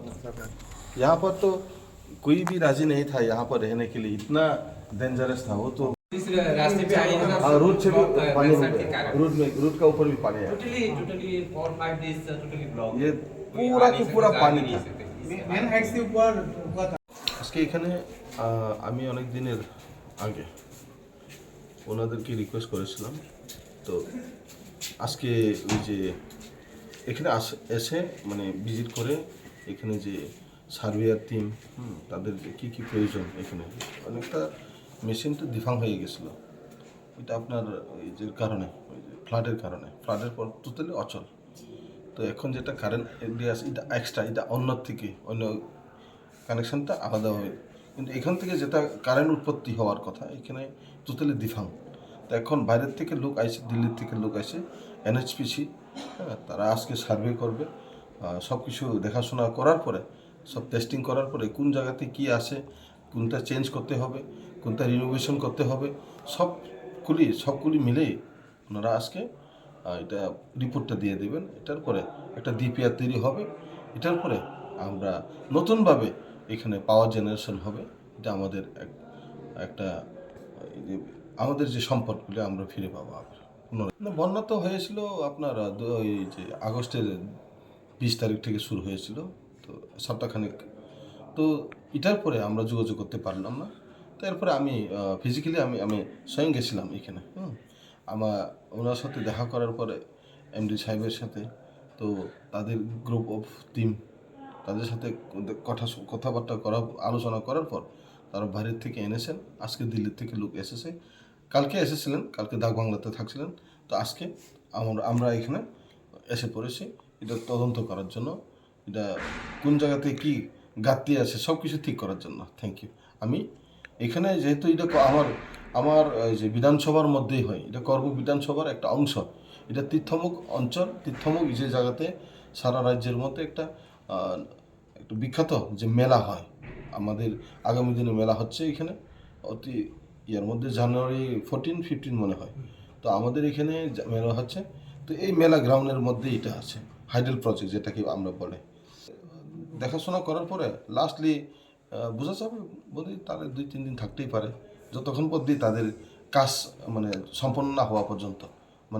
यहाँ पर तो कोई भी राजी नहीं था यहाँ पर रहने के लिए इतना डेंजरस था वो तो इस रास्ते पे आए हैं ना हाँ, रोड से भी ब्लॉक है, पानी हो बरसात के गया कारण रोड में रोड का ऊपर भी पानी है totally totally four five days totally block ये कोई पूरा आ नहीं के सकता, पूरा जा पानी नहीं था। सकते। মেন হাইটস के ऊपर हुआ था আজকে এখানে আহ, আমি অনেক দিনের আগে ওনাদেরকে রিকোয়েস্ট করেছিলাম তো আজকে ওই যে এখানে আস- এসে মানে ভিজিট করে এখানে যে সার্ভেয়ার টিম তাদের কী কী প্রয়োজন এখানে? অনেকটা মেশিন তো ডিফাং হয়ে গেছিল। এটা আপনার এই যে কারণে, ওই যে ফ্লাডের কারণে। ফ্লাডের পর টোটালি অচল। তো এখন যেটা কারেন্ট দিয়ে আছে এটা এক্সট্রা এটা অন্য থেকে, অন্য কানেকশনটা আলাদা হবে কিন্তু এখান থেকে যেটা কারেন্ট উৎপত্তি হওয়ার কথা, এখানে টোটালি দিফাং তো এখন বাইরের থেকে লোক আসে দিল্লির থেকে লোক আসে এনএচপিসি হ্যাঁ তারা আজকে সার্ভে করবে। সব কিছু দেখাশোনা করার পরে, সব টেস্টিং করার পরে কোন জায়গাতে কি আছে, কোনটা চেঞ্জ করতে হবে, কোনটা রিনোভেশন করতে হবে, সবগুলি সবগুলি মিলেই ওনারা আজকে এটা রিপোর্টটা দিয়ে দেবেন। এটার পরে একটা ডিপিআর তৈরি হবে। এটার পরে আমরা নতুনভাবে এখানে পাওয়ার জেনারেশন হবে। এটা আমাদের এক- একটা আমাদের যে সম্পদগুলো আমরা ফিরে পাবো আবার। বন্যা তো হয়েছিল আপনার ওই যে আগস্টের বিশ তারিখ থেকে শুরু হয়েছিল, তো সপ্তাহখানেক। তো এটার পরে আমরা যোগাযোগ করতে পারলাম না। তো এরপরে আমি ফিজিক্যালি আমি আমি স্বয়ং গেছিলাম এখানে, হুম। আমার, ওনার সাথে দেখা করার পরে এমডি সাহেবের সাথে, তো তাদের গ্রুপ অফ টিম তাদের সাথে কথা কথাবার্তা করা, আলোচনা করার পর তারা বাইরের থেকে এনেছেন। আজকে দিল্লির থেকে লোক এসেছে। কালকে এসেছিলেন, কালকে ডাক বাংলাতে থাকছিলেন। তো আজকে আমরা আমরা এখানে এসে পড়েছি। এটা তদন্ত করার জন্য, এটা কোন জায়গাতে কি গাত্তি আছে সব কিছু ঠিক করার জন্য। থ্যাংক ইউ আমি এখানে যেহেতু এটা আমার আমার যে বিধানসভার মধ্যেই হয়, এটা করব বিধানসভার একটা অংশ। এটা তীর্থমুখ অঞ্চল, তীর্থমুখ যে জায়গাতে সারা রাজ্যের মধ্যে একটা একটু বিখ্যাত যে মেলা হয়। আমাদের আগামী দিনে মেলা হচ্ছে এখানে, অতি ইয়ার মধ্যে জানুয়ারি ফোরটিন ফিফটিন মনে হয়। তো আমাদের এখানে মেলা হচ্ছে। তো এই মেলা গ্রাউন্ডের মধ্যে এটা আছে। হাইডেল প্রজেক্ট যেটাকে আমরা বলে। দেখাশোনা করার পরে লাস্টলি বোঝা যাবে বলি তাদের দুই তিন দিন থাকতেই পারে। যতক্ষণ পর্যন্ত তাদের কাজ মানে সম্পন্ন না হওয়া পর্যন্ত।